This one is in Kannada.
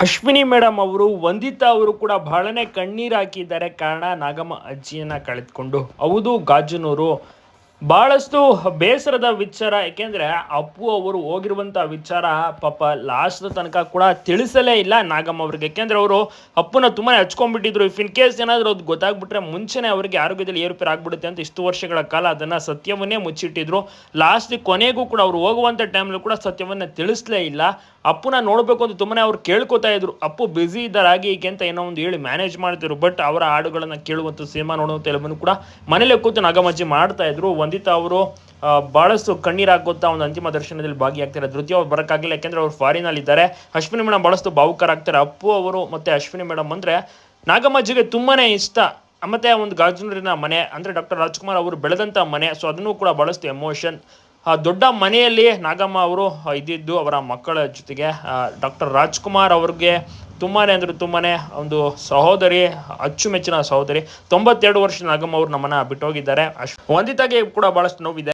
ಅಶ್ವಿನಿ ಮೇಡಮ್ ಅವರು, ವಂದಿತಾ ಅವರು ಕೂಡ ಬಹಳನೇ ಕಣ್ಣೀರು ಹಾಕಿದ್ದಾರೆ. ಕಾರಣ ನಾಗಮ್ಮ ಅಜ್ಜಿಯನ್ನು ಕಳೆದುಕೊಂಡು. ಹೌದು, ಗಾಜನೂರು. ಬಹಳಷ್ಟು ಬೇಸರದ ವಿಚಾರ ಯಾಕೆಂದ್ರೆ ಅಪ್ಪು ಅವರು ಹೋಗಿರುವಂತ ವಿಚಾರ ಪಾಪ ಲಾಸ್ಟ್ ತನಕ ಕೂಡ ತಿಳಿಸಲೇ ಇಲ್ಲ ನಾಗಮ್ಮ ಅವ್ರಿಗೆ. ಯಾಕೆಂದ್ರೆ ಅವರು ಅಪ್ಪನ ತುಂಬಾನೇ ಹಚ್ಕೊಂಡ್ಬಿಟ್ಟಿದ್ರು. ಇಫ್ ಇನ್ ಕೇಸ್ ಏನಾದರೂ ಅದು ಗೊತ್ತಾಗ್ಬಿಟ್ರೆ ಮುಂಚೆನೇ ಅವರಿಗೆ ಆರೋಗ್ಯದಲ್ಲಿ ಏರುಪೇರು ಆಗ್ಬಿಡುತ್ತೆ ಅಂತ ಇಷ್ಟು ವರ್ಷಗಳ ಕಾಲ ಅದನ್ನ ಸತ್ಯವನ್ನೇ ಮುಚ್ಚಿಟ್ಟಿದ್ರು. ಲಾಸ್ಟ್ ಕೊನೆಗೂ ಕೂಡ ಅವ್ರು ಹೋಗುವಂತ ಟೈಮಲ್ಲೂ ಕೂಡ ಸತ್ಯವನ್ನ ತಿಳಿಸ್ಲೇ ಇಲ್ಲ. ಅಪ್ಪನ ನೋಡಬೇಕು ಅಂತ ತುಂಬಾನೇ ಅವ್ರು ಕೇಳ್ಕೊತಾ ಇದ್ರು. ಅಪ್ಪು ಬ್ಯುಸಿ ಇದ್ದಾರಾಗಿ ಹಾಗೆ ಏನೋ ಒಂದು ಹೇಳಿ ಮ್ಯಾನೇಜ್ ಮಾಡ್ತಿದ್ರು. ಬಟ್ ಅವರ ಹಾಡುಗಳನ್ನು ಕೇಳುವಂಥ ಸಿನಿಮಾ ನೋಡುವಂಥ ಎಲ್ಲವನ್ನು ಕೂಡ ಮನೇಲೆ ಕೂತು ನಾಗಮಜ್ಜಿ ಮಾಡ್ತಾ ಇದ್ರು. ವಂದಿತಾ ಅವರು ಬಹಳಷ್ಟು ಕಣ್ಣೀರು ಹಾಕುತ್ತಾ ಒಂದು ಅಂತಿಮ ದರ್ಶನದಲ್ಲಿ ಭಾಗಿಯಾಗ್ತಾರೆ. ಧೃತಿ ಅವ್ರು ಬರೋಕ್ಕಾಗಿಲ್ಲ, ಯಾಕೆಂದ್ರೆ ಅವ್ರು ಫಾರಿನಲ್ಲಿ ಇದ್ದಾರೆ. ಅಶ್ವಿನಿ ಮೇಡಮ್ ಬಹಳಷ್ಟು ಭಾವುಕರಾಗ್ತಾರೆ. ಅಪ್ಪು ಅವರು ಮತ್ತೆ ಅಶ್ವಿನಿ ಮೇಡಮ್ ಅಂದ್ರೆ ನಾಗಮ್ಮಜ್ಜಿಗೆ ತುಂಬಾನೇ ಇಷ್ಟ. ಮತ್ತೆ ಒಂದು ಗಾಜನೂರಿನ ಮನೆ, ಅಂದ್ರೆ ಡಾಕ್ಟರ್ ರಾಜ್ಕುಮಾರ್ ಅವರು ಬೆಳೆದಂತ ಮನೆ ಸೊ ಅದನ್ನು ಕೂಡ ಬಹಳಷ್ಟು ಎಮೋಷನ್ ದೊಡ್ಡ ಮನೆಯಲ್ಲಿ ನಾಗಮ್ಮ ಅವರು ಇದ್ದಿದ್ದು ಅವರ ಮಕ್ಕಳ ಜೊತೆಗೆ ಡಾಕ್ಟರ್ ರಾಜ್ಕುಮಾರ್ ಅವ್ರಿಗೆ ತುಂಬಾನೇ ಅಂದರೆ ತುಂಬಾನೇ ಒಂದು ಸಹೋದರಿ, ಅಚ್ಚುಮೆಚ್ಚಿನ ಸಹೋದರಿ. ತೊಂಬತ್ತೆರಡು ವರ್ಷ ನಾಗಮ್ಮ ಅವರು ನಮ್ಮನ್ನ ಬಿಟ್ಟೋಗಿದ್ದಾರೆ. ಅಶ್ ವಂದಿತಾಗೆ ಕೂಡ ಬಹಳಷ್ಟು ನೋವಿದೆ.